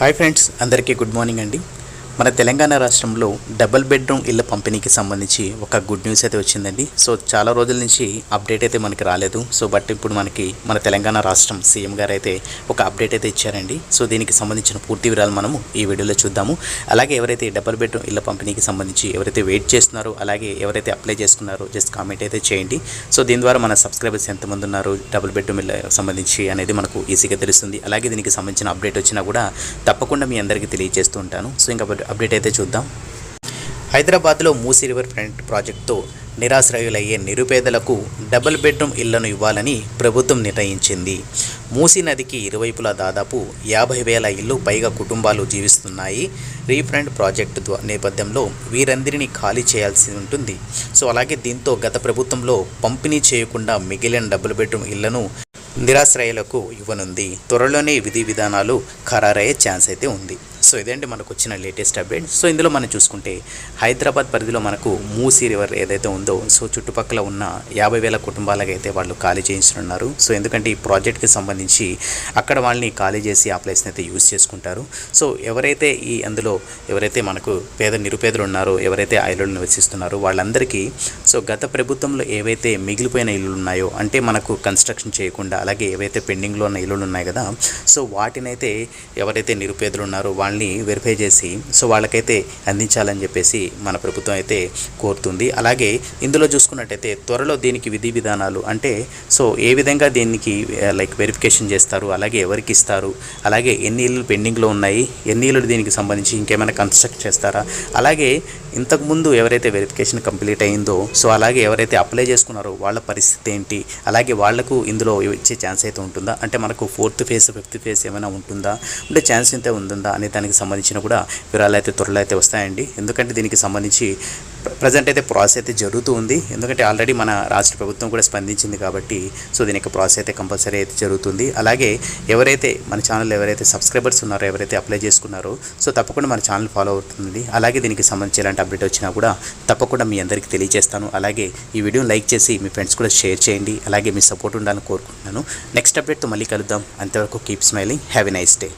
Hi friends అందరికీ good morning అండి. మన తెలంగాణ రాష్ట్రంలో డబుల్ బెడ్రూమ్ ఇళ్ళ పంపిణీకి సంబంధించి ఒక గుడ్ న్యూస్ అయితే వచ్చిందండి. సో చాలా రోజుల నుంచి అప్డేట్ అయితే మనకి రాలేదు. సో బట్ ఇప్పుడు మనకి మన తెలంగాణ రాష్ట్రం సీఎం గారు అయితే ఒక అప్డేట్ అయితే ఇచ్చారండి. సో దీనికి సంబంధించిన పూర్తి వివరాలు మనము ఈ వీడియోలో చూద్దాము. అలాగే ఎవరైతే డబుల్ బెడ్రూమ్ ఇళ్ళ పంపిణీకి సంబంధించి ఎవరైతే వెయిట్ చేస్తున్నారో అలాగే ఎవరైతే అప్లై చేసుకున్నారో జస్ట్ కామెంట్ అయితే చేయండి. సో దీని ద్వారా మన సబ్స్క్రైబర్స్ ఎంతమంది ఉన్నారు డబుల్ బెడ్రూమ్ ఇళ్ళ సంబంధించి అనేది మనకు ఈజీగా తెలుస్తుంది. అలాగే దీనికి సంబంధించిన అప్డేట్ వచ్చినా కూడా తప్పకుండా మీ అందరికీ తెలియజేస్తూ ఉంటాను. సో ఇంకా అప్డేట్ అయితే చూద్దాం. హైదరాబాద్లో మూసీ రివర్ ఫ్రంట్ ప్రాజెక్టుతో నిరాశ్రయులయ్యే నిరుపేదలకు డబుల్ బెడ్రూమ్ ఇళ్ళను ఇవ్వాలని ప్రభుత్వం నిర్ణయించింది. మూసీ నదికి ఇరువైపులా దాదాపు యాభై వేల ఇల్లు పైగా కుటుంబాలు జీవిస్తున్నాయి. రీఫ్రంట్ ప్రాజెక్టు నేపథ్యంలో వీరందరినీ ఖాళీ చేయాల్సి ఉంటుంది. సో అలాగే దీంతో గత ప్రభుత్వంలో పంపిణీ చేయకుండా మిగిలిన డబుల్ బెడ్రూమ్ ఇళ్ళను నిరాశ్రయులకు ఇవ్వనుంది. త్వరలోనే విధి విధానాలు ఖరారయ్యే ఛాన్స్ అయితే ఉంది. సో ఇదండి మనకు వచ్చిన లేటెస్ట్ అప్డేట్. సో ఇందులో మనం చూసుకుంటే హైదరాబాద్ పరిధిలో మనకు మూసీ రివర్ ఏదైతే ఉందో సో చుట్టుపక్కల ఉన్న యాభై వేల కుటుంబాలకైతే వాళ్ళు ఖాళీ చేయించనున్నారు. సో ఎందుకంటే ఈ ప్రాజెక్ట్కి సంబంధించి అక్కడ వాళ్ళని ఖాళీ చేసి ఆ ప్లేస్ని అయితే యూజ్ చేసుకుంటారు. సో ఎవరైతే ఈ అందులో ఎవరైతే మనకు పేద నిరుపేదలు ఉన్నారో ఎవరైతే ఆ ఇళ్ళు నివసిస్తున్నారో వాళ్ళందరికీ సో గత ప్రభుత్వంలో ఏవైతే మిగిలిపోయిన ఇల్లులు ఉన్నాయో అంటే మనకు కన్స్ట్రక్షన్ చేయకుండా అలాగే ఏవైతే పెండింగ్లో ఉన్న ఇల్లులు ఉన్నాయి కదా సో వాటినైతే ఎవరైతే నిరుపేదలు ఉన్నారో వాళ్ళని వెరిఫై చేసి సో వాళ్ళకైతే అందించాలని చెప్పేసి మన ప్రభుత్వం అయితే కోరుతుంది. అలాగే ఇందులో చూసుకున్నట్టయితే త్వరలో దీనికి విధి విధానాలు అంటే సో ఏ విధంగా దీనికి లైక్ వెరిఫికేషన్ చేస్తారు అలాగే ఎవరికి ఇస్తారు అలాగే ఎన్ని ఇళ్ళు పెండింగ్లో ఉన్నాయి ఎన్ని ఇళ్ళు దీనికి సంబంధించి ఇంకేమైనా కన్స్ట్రక్ట్ చేస్తారా అలాగే ఇంతకుముందు ఎవరైతే వెరిఫికేషన్ కంప్లీట్ అయిందో సో అలాగే ఎవరైతే అప్లై చేసుకున్నారో వాళ్ళ పరిస్థితి ఏంటి అలాగే వాళ్ళకు ఇందులో ఇచ్చే ఛాన్స్ అయితే ఉంటుందా? అంటే మనకు ఫోర్త్ ఫేజ్ ఫిఫ్త్ ఫేజ్ ఏమైనా ఉంటుందా? అంటే ఛాన్స్ అయితే ఉంటుందా? అనే దానికి సంబంధించిన కూడా వివరాలు అయితే త్వరలో అయితే వస్తాయండి. ఎందుకంటే దీనికి సంబంధించి ప్రజెంట్ అయితే ప్రాసెస్ అయితే జరుగుతూ ఉంది. ఎందుకంటే ఆల్రెడీ మన రాష్ట్ర ప్రభుత్వం కూడా స్పందించింది కాబట్టి సో దీని యొక్క ప్రాసెస్ అయితే కంపల్సరీ అయితే జరుగుతుంది. అలాగే ఎవరైతే మన ఛానల్ ఎవరైతే సబ్స్క్రైబర్స్ ఉన్నారో ఎవరైతే అప్లై చేసుకున్నారో సో తప్పకుండా మన ఛానల్ ఫాలో అవుతుంది. అలాగే దీనికి సంబంధించి ఎలాంటి అప్డేట్ వచ్చినా కూడా తప్పకుండా మీ అందరికీ తెలియజేస్తాను. అలాగే ఈ వీడియోని లైక్ చేసి మీ ఫ్రెండ్స్ కూడా షేర్ చేయండి. అలాగే మీ సపోర్ట్ ఉండాలని కోరుకుంటున్నాను. నెక్స్ట్ అప్డేట్తో మళ్ళీ కలుద్దాం. అంతవరకు keep smiling have a nice day